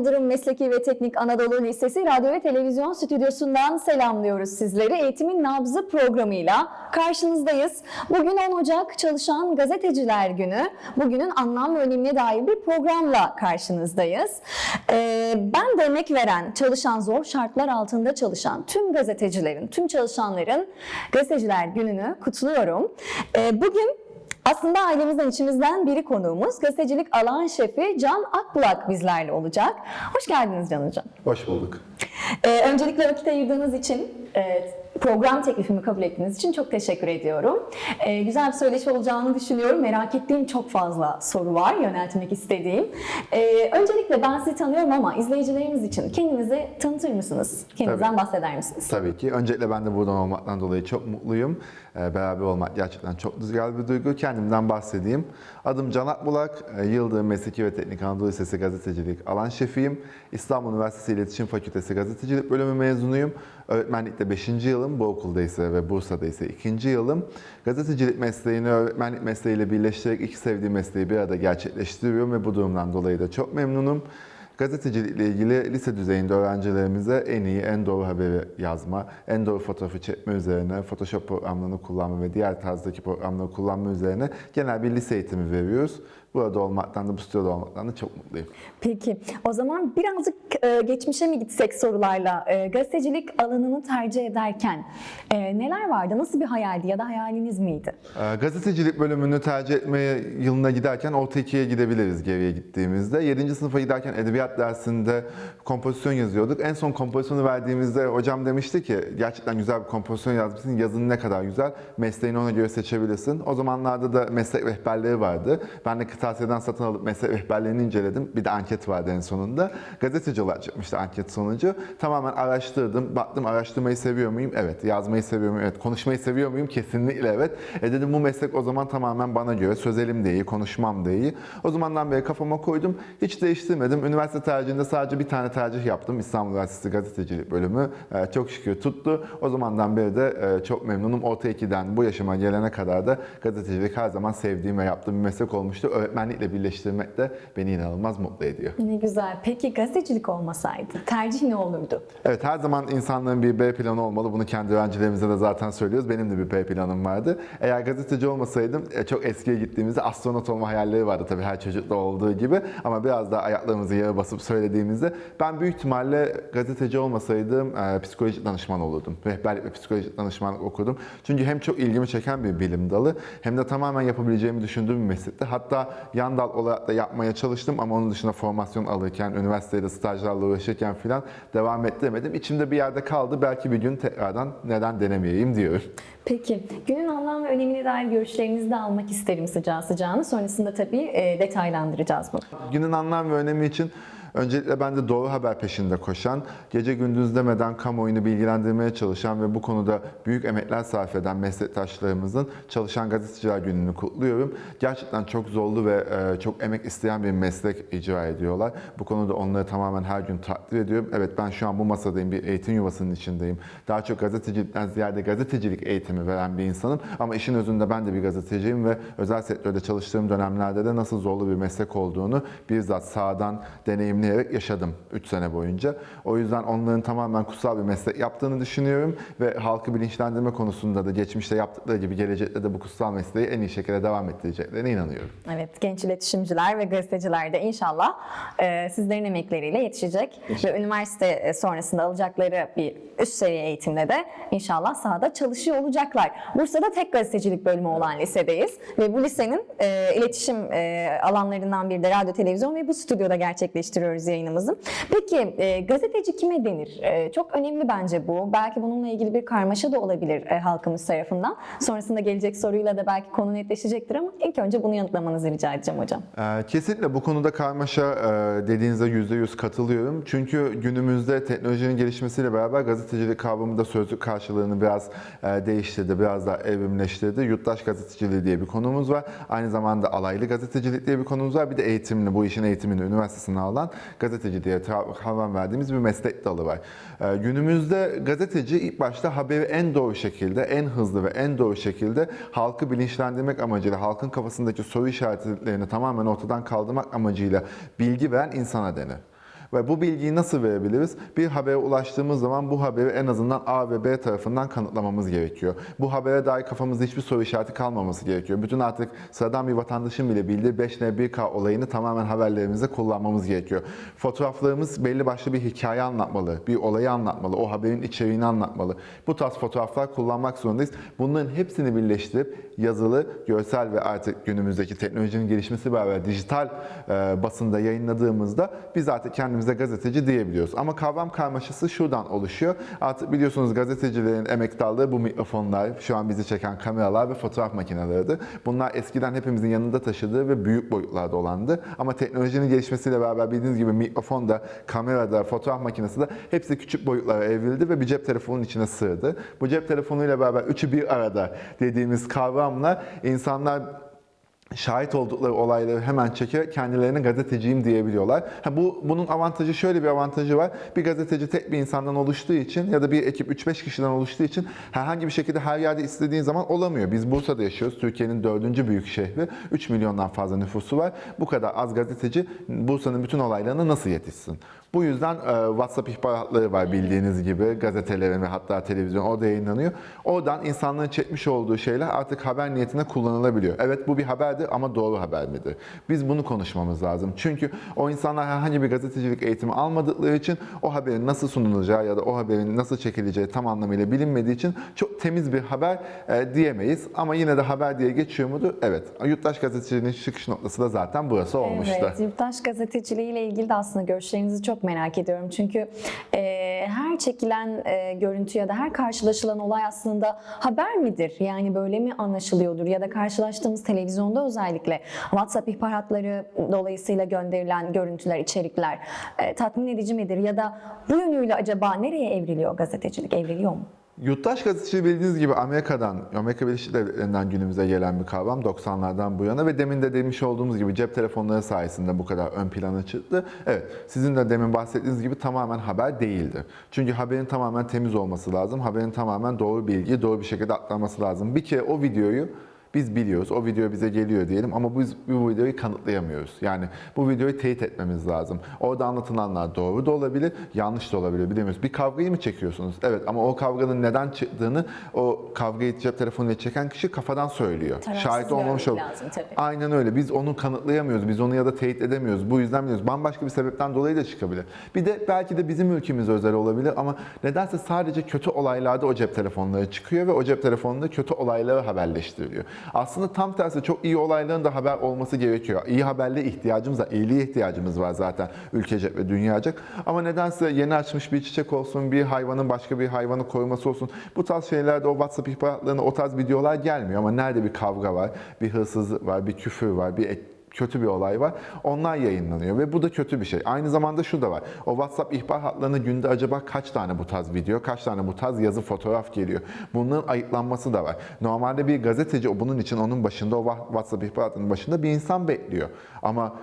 Yıldırım Mesleki ve Teknik Anadolu Lisesi Radyo ve Televizyon Stüdyosu'ndan selamlıyoruz sizleri. Eğitimin Nabzı programıyla karşınızdayız. Bugün 10 Ocak Çalışan Gazeteciler Günü. Bugünün anlam ve önemine dair bir programla karşınızdayız. Ee, ben de emek veren, çalışan, zor şartlar altında çalışan tüm gazetecilerin, tüm çalışanların Gazeteciler Günü'nü kutluyorum. Ee, bugün aslında ailemizden içimizden biri konuğumuz gazetecilik alan şefi Can Akbulak bizlerle olacak. Hoş geldiniz Can Hocam. Hoş bulduk. Ee, öncelikle vakit ayırdığınız için, e, program teklifimi kabul ettiğiniz için çok teşekkür ediyorum. Ee, güzel bir söyleşi olacağını düşünüyorum. Merak ettiğim çok fazla soru var, yöneltmek istediğim. Ee, öncelikle ben sizi tanıyorum ama izleyicilerimiz için kendinizi tanıtır mısınız? Kendinizden bahseder misiniz? Tabii ki. Öncelikle ben de buradan olmaktan dolayı çok mutluyum. Ee, Beraber olmak gerçekten çok güzel bir duygu. Kendimden bahsedeyim. Adım Can Akbulak. Ee, Yıldırım Mesleki ve Teknik Anadolu Lisesi Gazetecilik Alan Şefiyim. İstanbul Üniversitesi İletişim Fakültesi Gazetecilik Bölümü mezunuyum. Öğretmenlikte 5. yılım. Bu okulda ise ve Bursa'da ise 2. yılım. Gazetecilik mesleğini öğretmenlik mesleğiyle birleştirerek iki sevdiğim mesleği bir arada gerçekleştiriyorum ve bu durumdan dolayı da çok memnunum. Gazetecilikle ilgili lise düzeyinde öğrencilerimize en iyi, en doğru haberi yazma, en doğru fotoğrafı çekme üzerine, Photoshop programlarını kullanma ve diğer tarzdaki programları kullanma üzerine genel bir lise eğitimi veriyoruz. Burada olmaktan da, bu stüdyoda olmaktan da çok mutluyum. Peki, o zaman birazcık e, geçmişe mi gitsek sorularla? E, gazetecilik alanını tercih ederken e, neler vardı? Nasıl bir hayaldi ya da hayaliniz miydi? Gazetecilik bölümünü tercih etmeye yılına giderken orta ikiye gidebiliriz geriye gittiğimizde. 7. sınıfa giderken edebiyat dersinde kompozisyon yazıyorduk. En son kompozisyonu verdiğimizde hocam demişti ki gerçekten güzel bir kompozisyon yazmışsın. Yazın ne kadar güzel. Mesleğini ona göre seçebilirsin. O zamanlarda da meslek rehberleri vardı. Ben de kırtasiyeden satın alıp meslek rehberlerini inceledim. Bir de anket vardı en sonunda. Gazeteci olarak çıkmıştı anket sonucu. Tamamen araştırdım. Baktım araştırmayı seviyor muyum? Evet. Yazmayı seviyor muyum? Evet. Konuşmayı seviyor muyum? Kesinlikle evet. E dedim bu meslek o zaman tamamen bana göre. Sözelim de iyi, konuşmam da iyi. O zamandan beri kafama koydum. Hiç değiştirmedim. Üniversite tercihinde sadece bir tane tercih yaptım. İstanbul Üniversitesi Gazetecilik bölümü. E, çok şükür tuttu. O zamandan beri de e, çok memnunum. Orta 2'den bu yaşıma gelene kadar da gazetecilik her zaman sevdiğim ve yaptığım bir meslek olmuştu. Öğretmenlikle birleştirmek de beni inanılmaz mutlu ediyor. Ne güzel. Peki gazetecilik olmasaydı tercih ne olurdu? Evet her zaman insanların bir B planı olmalı. Bunu kendi öğrencilerimize de zaten söylüyoruz. Benim de bir B planım vardı. Eğer gazeteci olmasaydım e, çok eskiye gittiğimizde astronot olma hayalleri vardı tabii her çocukta olduğu gibi. Ama biraz daha ayaklarımızı yere basıp söylediğimizde ben büyük ihtimalle gazeteci olmasaydım e, psikolojik danışman olurdum. Rehberlik ve psikolojik danışmanlık okudum. Çünkü hem çok ilgimi çeken bir bilim dalı hem de tamamen yapabileceğimi düşündüğüm bir meslekti. Hatta yan dal olarak da yapmaya çalıştım ama onun dışında formasyon alırken, üniversitede stajlarla uğraşırken falan devam ettiremedim. İçimde bir yerde kaldı. Belki bir gün tekrardan neden denemeyeyim diyorum. Peki, günün anlam ve önemine dair görüşlerinizi de almak isterim sıcağı sıcağına. Sonrasında tabii e, detaylandıracağız bunu. Günün anlam ve önemi için Öncelikle ben de doğru haber peşinde koşan, gece gündüz demeden kamuoyunu bilgilendirmeye çalışan ve bu konuda büyük emekler sarf eden meslektaşlarımızın Çalışan Gazeteciler Günü'nü kutluyorum. Gerçekten çok zorlu ve e, çok emek isteyen bir meslek icra ediyorlar. Bu konuda onları tamamen her gün takdir ediyorum. Evet ben şu an bu masadayım, bir eğitim yuvasının içindeyim. Daha çok gazetecilikten ziyade gazetecilik eğitimi veren bir insanım. Ama işin özünde ben de bir gazeteciyim ve özel sektörde çalıştığım dönemlerde de nasıl zorlu bir meslek olduğunu bizzat sağdan deneyimleyerek yaşadım 3 sene boyunca. O yüzden onların tamamen kutsal bir meslek yaptığını düşünüyorum ve halkı bilinçlendirme konusunda da geçmişte yaptıkları gibi gelecekte de bu kutsal mesleği en iyi şekilde devam ettireceklerine inanıyorum. Evet, genç iletişimciler ve gazeteciler de inşallah e, sizlerin emekleriyle yetişecek ve üniversite e, sonrasında alacakları bir üst seviye eğitimde de inşallah sahada çalışıyor olacaklar. Bursa'da tek gazetecilik bölümü olan lisedeyiz ve bu lisenin e, iletişim e, alanlarından biri de radyo, televizyon ve bu stüdyoda gerçekleştiriyoruz yayınımızı. Peki e, gazeteci kime denir? E, çok önemli bence bu. Belki bununla ilgili bir karmaşa da olabilir e, halkımız tarafından. Sonrasında gelecek soruyla da belki konu netleşecektir ama ilk önce bunu yanıtlamanızı rica edeceğim hocam. Ee, Kesinlikle bu konuda karmaşa e, dediğinize %100 katılıyorum. Çünkü günümüzde teknolojinin gelişmesiyle beraber gazetecilik kavramı da sözlük karşılığını biraz e, değiştirdi, biraz daha evrimleştirdi. Yurttaş gazeteciliği diye bir konumuz var. Aynı zamanda alaylı gazetecilik diye bir konumuz var. Bir de eğitimli, bu işin eğitimini üniversitesine alan gazeteci diye kavram verdiğimiz bir meslek dalı var. Ee, Günümüzde gazeteci ilk başta haberi en doğru şekilde, en hızlı ve en doğru şekilde halkı bilinçlendirmek amacıyla, halkın kafasındaki soru işaretlerini tamamen ortadan kaldırmak amacıyla bilgi veren insana denir. Ve bu bilgiyi nasıl verebiliriz? Bir habere ulaştığımız zaman bu haberi en azından A ve B tarafından kanıtlamamız gerekiyor. Bu habere dair kafamızda hiçbir soru işareti kalmaması gerekiyor. Bütün artık sıradan bir vatandaşın bile bildiği 5N1K olayını tamamen haberlerimizde kullanmamız gerekiyor. Fotoğraflarımız belli başlı bir hikaye anlatmalı, bir olayı anlatmalı, o haberin içeriğini anlatmalı. Bu tarz fotoğraflar kullanmak zorundayız. Bunların hepsini birleştirip yazılı, görsel ve artık günümüzdeki teknolojinin gelişmesi beraber dijital e, basında yayınladığımızda biz artık kendimize gazeteci diyebiliyoruz. Ama kavram karmaşası şuradan oluşuyor. Artık biliyorsunuz gazetecilerin emektarlığı bu mikrofonlar, şu an bizi çeken kameralar ve fotoğraf makineleridir. Bunlar eskiden hepimizin yanında taşıdığı ve büyük boyutlarda olandı. Ama teknolojinin gelişmesiyle beraber bildiğiniz gibi mikrofon da, kamera da, fotoğraf makinesi de hepsi küçük boyutlara evrildi ve bir cep telefonunun içine sığdı. Bu cep telefonuyla beraber üçü bir arada dediğimiz kavramla insanlar şahit oldukları olayları hemen çekerek kendilerine gazeteciyim diyebiliyorlar. Ha bu bunun avantajı şöyle bir avantajı var. Bir gazeteci tek bir insandan oluştuğu için ya da bir ekip 3-5 kişiden oluştuğu için herhangi bir şekilde her yerde istediğin zaman olamıyor. Biz Bursa'da yaşıyoruz. Türkiye'nin dördüncü büyük şehri. 3 milyondan fazla nüfusu var. Bu kadar az gazeteci Bursa'nın bütün olaylarına nasıl yetişsin? Bu yüzden e, WhatsApp ihbaratları var bildiğiniz gibi gazetelerin ve hatta televizyon orada yayınlanıyor. Oradan insanların çekmiş olduğu şeyler artık haber niyetine kullanılabiliyor. Evet bu bir haberdir ama doğru haber midir? Biz bunu konuşmamız lazım. Çünkü o insanlar herhangi bir gazetecilik eğitimi almadıkları için o haberin nasıl sunulacağı ya da o haberin nasıl çekileceği tam anlamıyla bilinmediği için çok temiz bir haber e, diyemeyiz. Ama yine de haber diye geçiyor mudur? Evet. Yurttaş gazeteciliğinin çıkış noktası da zaten burası olmuştu. Evet, yurttaş gazeteciliği ile ilgili de aslında görüşlerinizi çok merak ediyorum. Çünkü e, her çekilen e, görüntü ya da her karşılaşılan olay aslında haber midir? Yani böyle mi anlaşılıyordur? Ya da karşılaştığımız televizyonda özellikle WhatsApp ihbaratları dolayısıyla gönderilen görüntüler, içerikler e, tatmin edici midir? Ya da bu yönüyle acaba nereye evriliyor gazetecilik? Evriliyor mu? Yurttaş gazeteci bildiğiniz gibi Amerika'dan, Amerika Birleşik Devletleri'nden günümüze gelen bir kavram 90'lardan bu yana ve demin de demiş olduğumuz gibi cep telefonları sayesinde bu kadar ön plana çıktı. Evet, sizin de demin bahsettiğiniz gibi tamamen haber değildi. Çünkü haberin tamamen temiz olması lazım. Haberin tamamen doğru bilgiyi doğru bir şekilde aktarması lazım. Bir kere o videoyu biz biliyoruz, o video bize geliyor diyelim ama biz bu videoyu kanıtlayamıyoruz. Yani bu videoyu teyit etmemiz lazım. Orada anlatılanlar doğru da olabilir, yanlış da olabilir bilemiyoruz. Bir kavgayı mı çekiyorsunuz? Evet ama o kavganın neden çıktığını o kavgayı cep telefonuyla çeken kişi kafadan söylüyor. Tarafsız Şahit olmamış tabii. Aynen öyle. Biz onu kanıtlayamıyoruz. Biz onu ya da teyit edemiyoruz. Bu yüzden biliyoruz. Bambaşka bir sebepten dolayı da çıkabilir. Bir de belki de bizim ülkemiz özel olabilir ama nedense sadece kötü olaylarda o cep telefonları çıkıyor ve o cep telefonunda kötü olayları haberleştiriliyor. Aslında tam tersi çok iyi olayların da haber olması gerekiyor. İyi haberle ihtiyacımız var. İyiliğe ihtiyacımız var zaten ülkecek ve dünyacak. Ama nedense yeni açmış bir çiçek olsun, bir hayvanın başka bir hayvanı koruması olsun. Bu tarz şeylerde o WhatsApp ihbaratlarına o tarz videolar gelmiyor. Ama nerede bir kavga var, bir hırsızlık var, bir küfür var, bir ek- kötü bir olay var. Onlar yayınlanıyor ve bu da kötü bir şey. Aynı zamanda şu da var. O WhatsApp ihbar hatlarına günde acaba kaç tane bu tarz video, kaç tane bu tarz yazı, fotoğraf geliyor? Bunların ayıklanması da var. Normalde bir gazeteci bunun için onun başında, o WhatsApp ihbar hattının başında bir insan bekliyor. Ama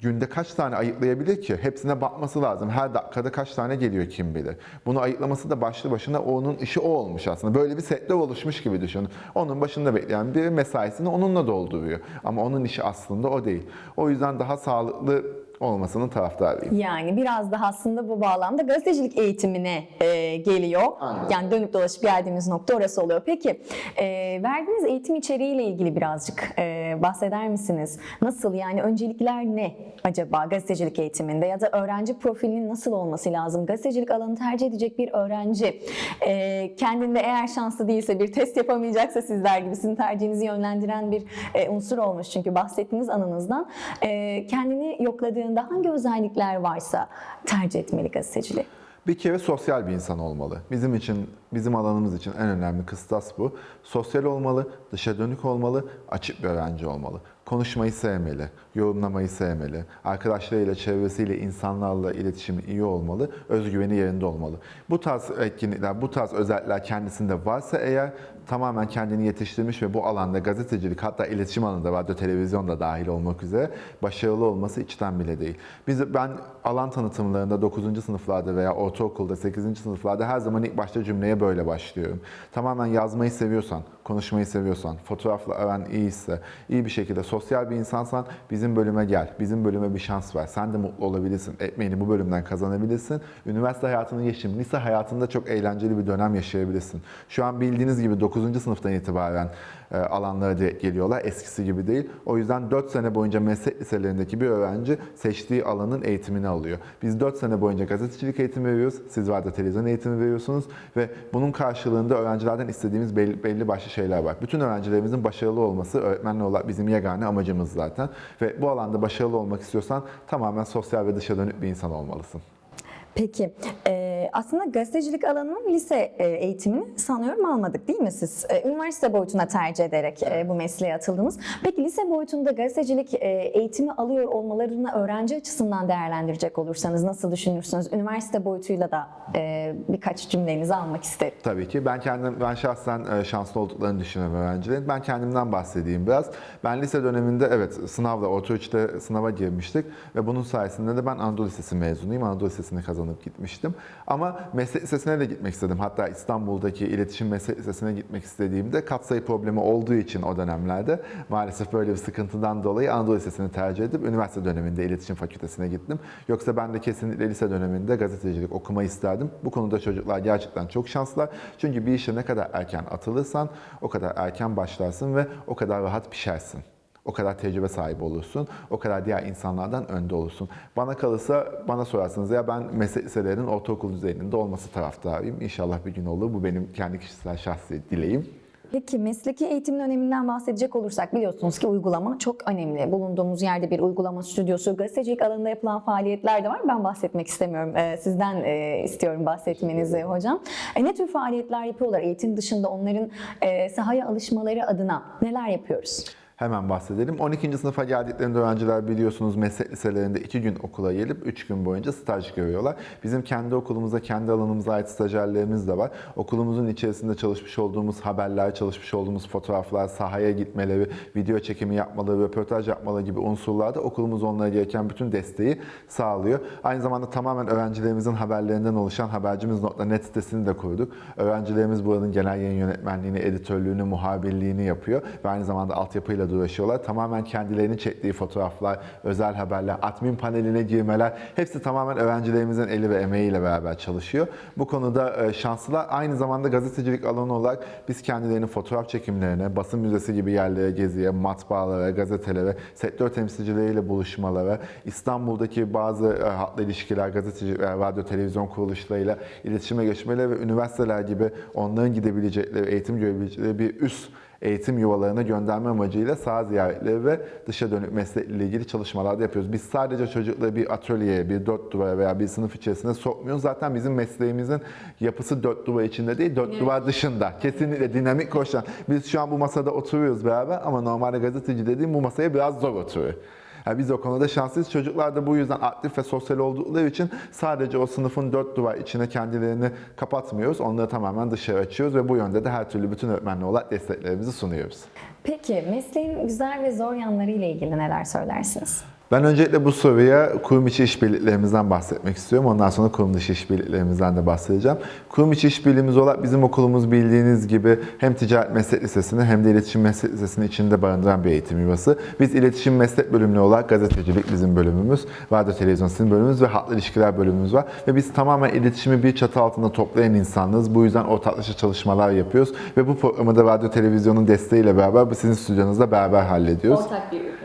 günde kaç tane ayıklayabilir ki? Hepsine bakması lazım. Her dakikada kaç tane geliyor kim bilir. Bunu ayıklaması da başlı başına onun işi o olmuş aslında. Böyle bir sektör oluşmuş gibi düşünün. Onun başında bekleyen biri mesaisini onunla dolduruyor. Ama onun işi aslında o değil. O yüzden daha sağlıklı olmasının taraftarıyım. Yani biraz daha aslında bu bağlamda gazetecilik eğitimine e, geliyor. Aynen. Yani dönüp dolaşıp geldiğimiz nokta orası oluyor. Peki e, verdiğiniz eğitim içeriğiyle ilgili birazcık e, bahseder misiniz? Nasıl yani öncelikler ne acaba gazetecilik eğitiminde ya da öğrenci profilinin nasıl olması lazım? Gazetecilik alanı tercih edecek bir öğrenci e, kendinde eğer şanslı değilse bir test yapamayacaksa sizler gibi sizin tercihinizi yönlendiren bir e, unsur olmuş çünkü bahsettiğiniz anınızdan e, kendini yokladığında hangi özellikler varsa tercih etmeli gazeteciliği. Bir kere sosyal bir insan olmalı. Bizim için, bizim alanımız için en önemli kıstas bu. Sosyal olmalı, dışa dönük olmalı, açık bir öğrenci olmalı. Konuşmayı sevmeli, yorumlamayı sevmeli, arkadaşlarıyla, çevresiyle, insanlarla iletişimi iyi olmalı, özgüveni yerinde olmalı. Bu tarz etkinlikler, bu tarz özellikler kendisinde varsa eğer tamamen kendini yetiştirmiş ve bu alanda gazetecilik hatta iletişim alanında radyo televizyon da dahil olmak üzere başarılı olması içten bile değil. Biz ben alan tanıtımlarında 9. sınıflarda veya ortaokulda 8. sınıflarda her zaman ilk başta cümleye böyle başlıyorum. Tamamen yazmayı seviyorsan, konuşmayı seviyorsan, fotoğrafla aran iyiyse, iyi bir şekilde sosyal bir insansan bizim bölüme gel. Bizim bölüme bir şans ver. Sen de mutlu olabilirsin. Ekmeğini bu bölümden kazanabilirsin. Üniversite hayatını geçtim. Lise hayatında çok eğlenceli bir dönem yaşayabilirsin. Şu an bildiğiniz gibi 9. sınıftan itibaren alanlara direkt geliyorlar. Eskisi gibi değil. O yüzden 4 sene boyunca meslek liselerindeki bir öğrenci seçtiği alanın eğitimini alıyor. Biz 4 sene boyunca gazetecilik eğitimi veriyoruz. Siz da televizyon eğitimi veriyorsunuz ve bunun karşılığında öğrencilerden istediğimiz belli, belli başlı şeyler var. Bütün öğrencilerimizin başarılı olması öğretmenle olarak bizim yegane amacımız zaten. Ve bu alanda başarılı olmak istiyorsan tamamen sosyal ve dışa dönük bir insan olmalısın. Peki, e, aslında gazetecilik alanının lise e, eğitimini sanıyorum almadık değil mi siz? E, üniversite boyutuna tercih ederek e, bu mesleğe atıldınız. Peki lise boyutunda gazetecilik e, eğitimi alıyor olmalarını öğrenci açısından değerlendirecek olursanız nasıl düşünürsünüz? Üniversite boyutuyla da birkaç cümlenizi almak isterim. Tabii ki. Ben kendim, ben şahsen şanslı olduklarını düşünüyorum öğrencilerin. Ben kendimden bahsedeyim biraz. Ben lise döneminde evet sınavda, orta üçte sınava girmiştik ve bunun sayesinde de ben Anadolu Lisesi mezunuyum. Anadolu Lisesi'ni kazanıp gitmiştim. Ama meslek lisesine de gitmek istedim. Hatta İstanbul'daki iletişim meslek lisesine gitmek istediğimde katsayı problemi olduğu için o dönemlerde maalesef böyle bir sıkıntıdan dolayı Anadolu Lisesi'ni tercih edip üniversite döneminde iletişim fakültesine gittim. Yoksa ben de kesinlikle lise döneminde gazetecilik okumayı isterdim. Bu konuda çocuklar gerçekten çok şanslılar. Çünkü bir işe ne kadar erken atılırsan o kadar erken başlarsın ve o kadar rahat pişersin. O kadar tecrübe sahibi olursun. O kadar diğer insanlardan önde olursun. Bana kalırsa bana sorarsanız ya ben meslek liselerinin ortaokul düzeyinde olması taraftarıyım. İnşallah bir gün olur. Bu benim kendi kişisel şahsi dileğim. Peki mesleki eğitimin öneminden bahsedecek olursak biliyorsunuz ki uygulama çok önemli. Bulunduğumuz yerde bir uygulama stüdyosu, gazetecilik alanında yapılan faaliyetler de var. Ben bahsetmek istemiyorum. Ee, Sizden e, istiyorum bahsetmenizi hocam. E, Ne tür faaliyetler yapıyorlar? Eğitim dışında onların e, sahaya alışmaları adına neler yapıyoruz? Hemen bahsedelim. 12. sınıfa geldiklerinde öğrenciler biliyorsunuz meslek liselerinde 2 gün okula gelip 3 gün boyunca staj görüyorlar. Bizim kendi okulumuza, kendi alanımıza ait stajyerlerimiz de var. Okulumuzun içerisinde çalışmış olduğumuz haberler, çalışmış olduğumuz fotoğraflar, sahaya gitmeleri, video çekimi yapmaları, röportaj yapmaları gibi unsurlarda okulumuz onlara gereken bütün desteği sağlıyor. Aynı zamanda tamamen öğrencilerimizin haberlerinden oluşan habercimiz.net sitesini de kurduk. Öğrencilerimiz buranın genel yayın yönetmenliğini, editörlüğünü, muhabirliğini yapıyor ve aynı zamanda altyapıyla da uğraşıyorlar. Tamamen kendilerinin çektiği fotoğraflar, özel haberler, admin paneline girmeler hepsi tamamen öğrencilerimizin eli ve emeğiyle beraber çalışıyor. Bu konuda e, şanslılar. Aynı zamanda gazetecilik alanı olarak biz kendilerinin fotoğraf çekimlerine, basın müzesi gibi yerlere geziye, matbaalara, gazetelere, sektör temsilcileriyle buluşmalara, İstanbul'daki bazı e, hatlı ilişkiler, gazeteci, e, radyo, televizyon kuruluşlarıyla iletişime geçmeleri ve üniversiteler gibi onların gidebilecekleri, eğitim görebilecekleri bir üst eğitim yuvalarına gönderme amacıyla saha ziyaretleri ve dışa dönük meslekle ilgili çalışmalar da yapıyoruz. Biz sadece çocukları bir atölyeye, bir dört duvara veya bir sınıf içerisine sokmuyoruz. Zaten bizim mesleğimizin yapısı dört duvar içinde değil, dört duvar dışında. Kesinlikle dinamik koşan. Biz şu an bu masada oturuyoruz beraber ama normalde gazeteci dediğim bu masaya biraz zor oturuyor. Yani biz o konuda şanslıyız. Çocuklar da bu yüzden aktif ve sosyal oldukları için sadece o sınıfın dört duvar içine kendilerini kapatmıyoruz. Onları tamamen dışarı açıyoruz ve bu yönde de her türlü bütün öğretmenle olarak desteklerimizi sunuyoruz. Peki mesleğin güzel ve zor yanları ile ilgili neler söylersiniz? Ben öncelikle bu soruya kurum içi işbirliklerimizden bahsetmek istiyorum. Ondan sonra kurum dışı işbirliklerimizden de bahsedeceğim. Kurum içi işbirliğimiz olarak bizim okulumuz bildiğiniz gibi hem ticaret meslek lisesini hem de iletişim meslek lisesini içinde barındıran bir eğitim yuvası. Biz iletişim meslek bölümlü olarak gazetecilik bizim bölümümüz, radyo televizyon sizin bölümümüz ve hatlı ilişkiler bölümümüz var. Ve biz tamamen iletişimi bir çatı altında toplayan insanlarız. Bu yüzden ortaklaşa çalışmalar yapıyoruz. Ve bu programı da radyo televizyonun desteğiyle beraber sizin stüdyonuzda beraber hallediyoruz. Ortak bir?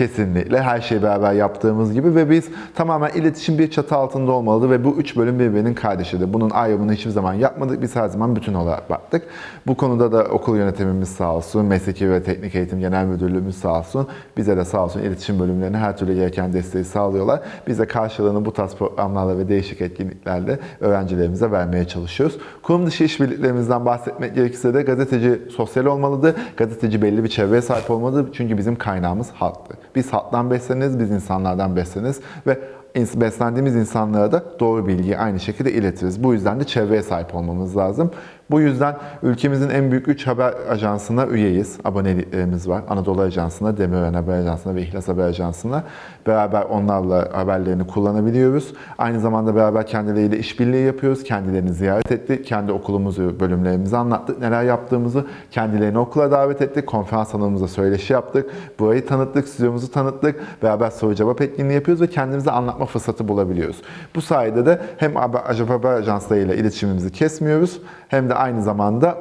Kesinlikle her şeyi beraber yaptığımız gibi ve biz tamamen iletişim bir çatı altında olmalıdır ve bu üç bölüm birbirinin kardeşidir. Bunun ayrımını hiçbir zaman yapmadık. Biz her zaman bütün olarak baktık. Bu konuda da okul yönetimimiz sağ olsun, mesleki ve teknik eğitim genel müdürlüğümüz sağ olsun. Bize de sağ olsun iletişim bölümlerine her türlü gereken desteği sağlıyorlar. Biz de karşılığını bu tarz programlarla ve değişik etkinliklerle öğrencilerimize vermeye çalışıyoruz. Kurum dışı işbirliklerimizden bahsetmek gerekirse de gazeteci sosyal olmalıdır. Gazeteci belli bir çevreye sahip olmalıdır. Çünkü bizim kaynağımız halktır. Biz halktan besleniriz, biz insanlardan besleniriz ve beslendiğimiz insanlara da doğru bilgiyi aynı şekilde iletiriz. Bu yüzden de çevreye sahip olmamız lazım. Bu yüzden ülkemizin en büyük 3 haber ajansına üyeyiz. Aboneliklerimiz var. Anadolu Ajansı'na, Demirören Haber Ajansı'na ve İhlas Haber Ajansı'na. Beraber onlarla haberlerini kullanabiliyoruz. Aynı zamanda beraber kendileriyle işbirliği yapıyoruz. Kendilerini ziyaret ettik. Kendi okulumuzu, bölümlerimizi anlattık. Neler yaptığımızı kendilerini okula davet ettik. Konferans alanımıza söyleşi yaptık. Burayı tanıttık, stüdyomuzu tanıttık. Beraber soru cevap etkinliği yapıyoruz ve kendimize anlatma fırsatı bulabiliyoruz. Bu sayede de hem haber, haber ajanslarıyla iletişimimizi kesmiyoruz hem de aynı zamanda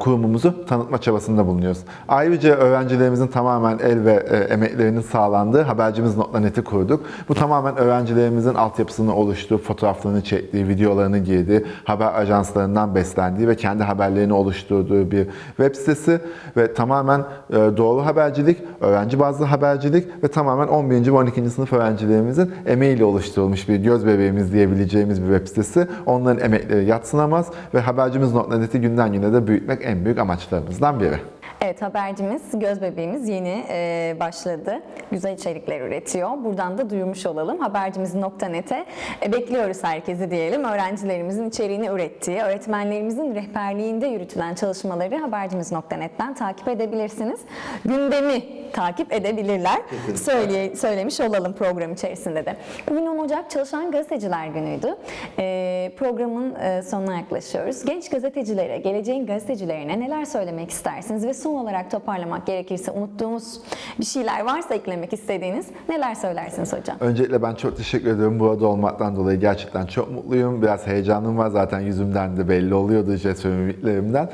kurumumuzu tanıtma çabasında bulunuyoruz. Ayrıca öğrencilerimizin tamamen el ve e, emeklerinin sağlandığı habercimiz.net'i kurduk. Bu tamamen öğrencilerimizin altyapısını oluşturup fotoğraflarını çektiği, videolarını girdiği, haber ajanslarından beslendiği ve kendi haberlerini oluşturduğu bir web sitesi ve tamamen e, doğru habercilik, öğrenci bazlı habercilik ve tamamen 11. ve 12. sınıf öğrencilerimizin emeğiyle oluşturulmuş bir göz bebeğimiz diyebileceğimiz bir web sitesi. Onların emekleri yatsınamaz ve habercimiz.net'i günden güne de büyütmek en büyük amaçlarımızdan biri. Evet habercimiz, göz bebeğimiz yeni e, başladı. Güzel içerikler üretiyor. Buradan da duyurmuş olalım. Habercimiz.net'e e, bekliyoruz herkesi diyelim. Öğrencilerimizin içeriğini ürettiği, öğretmenlerimizin rehberliğinde yürütülen çalışmaları habercimiz.net'ten takip edebilirsiniz. Gündemi takip edebilirler. Söyle, söylemiş olalım program içerisinde de. Bugün 10 Ocak Çalışan Gazeteciler Günü'ydü. E, programın e, sonuna yaklaşıyoruz. Genç gazetecilere, geleceğin gazetecilerine neler söylemek istersiniz ve son olarak toparlamak gerekirse unuttuğumuz bir şeyler varsa eklemek istediğiniz neler söylersiniz hocam? Öncelikle ben çok teşekkür ediyorum. Burada olmaktan dolayı gerçekten çok mutluyum. Biraz heyecanım var zaten yüzümden de belli oluyordu jest ve mimiklerimden.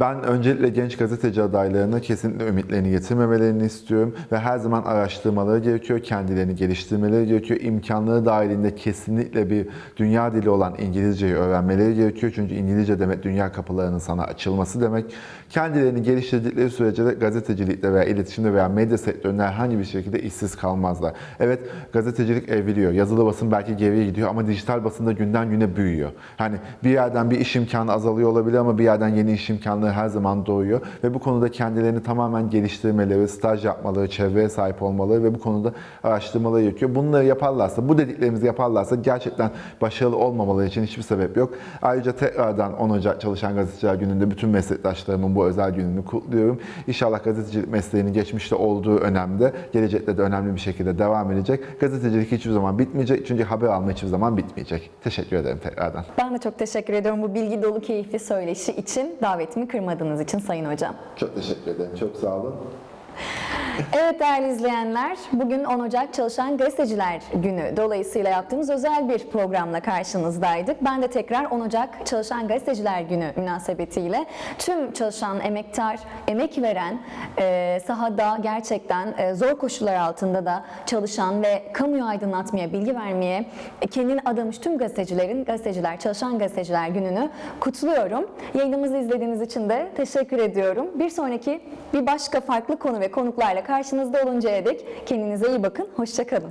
Ben öncelikle genç gazeteci adaylarına kesinlikle ümitlerini getirmemelerini istiyorum ve her zaman araştırmaları gerekiyor, kendilerini geliştirmeleri gerekiyor. İmkanları dahilinde kesinlikle bir dünya dili olan İngilizceyi öğrenmeleri gerekiyor. Çünkü İngilizce demek dünya kapılarının sana açılması demek. Kendilerini geliştirdikleri sürece de gazetecilikte veya iletişimde veya medya sektöründe herhangi bir şekilde işsiz kalmazlar. Evet gazetecilik evriliyor. Yazılı basın belki geriye gidiyor ama dijital basında günden güne büyüyor. Hani bir yerden bir iş imkanı azalıyor olabilir ama bir yerden yeni iş imkanları her zaman doğuyor. Ve bu konuda kendilerini tamamen geliştirmeleri, staj yapmaları, çevreye sahip olmaları ve bu konuda araştırmaları gerekiyor. Bunları yaparlarsa, bu dediklerimizi yaparlarsa gerçekten başarılı olmamaları için hiçbir sebep yok. Ayrıca tekrardan 10 Ocak Çalışan Gazeteciler Günü'nde bütün meslektaşlarımın bu özel gününü kutluyorum. İnşallah gazetecilik mesleğinin geçmişte olduğu önemde, gelecekte de önemli bir şekilde devam edecek. Gazetecilik hiçbir zaman bitmeyecek çünkü haber alma hiçbir zaman bitmeyecek. Teşekkür ederim tekrardan. Ben de çok teşekkür ediyorum bu bilgi dolu keyifli söyleşi için, davetimi kırmadığınız için Sayın Hocam. Çok teşekkür ederim. Çok sağ olun. Evet değerli izleyenler, bugün 10 Ocak Çalışan Gazeteciler Günü dolayısıyla yaptığımız özel bir programla karşınızdaydık. Ben de tekrar 10 Ocak Çalışan Gazeteciler Günü münasebetiyle tüm çalışan, emektar, emek veren, e, sahada gerçekten e, zor koşullar altında da çalışan ve kamuyu aydınlatmaya, bilgi vermeye e, kendini adamış tüm gazetecilerin, gazeteciler, çalışan gazeteciler gününü kutluyorum. Yayınımızı izlediğiniz için de teşekkür ediyorum. Bir sonraki bir başka farklı konu ve konuklarla karşınızda oluncaya dek kendinize iyi bakın. Hoşçakalın.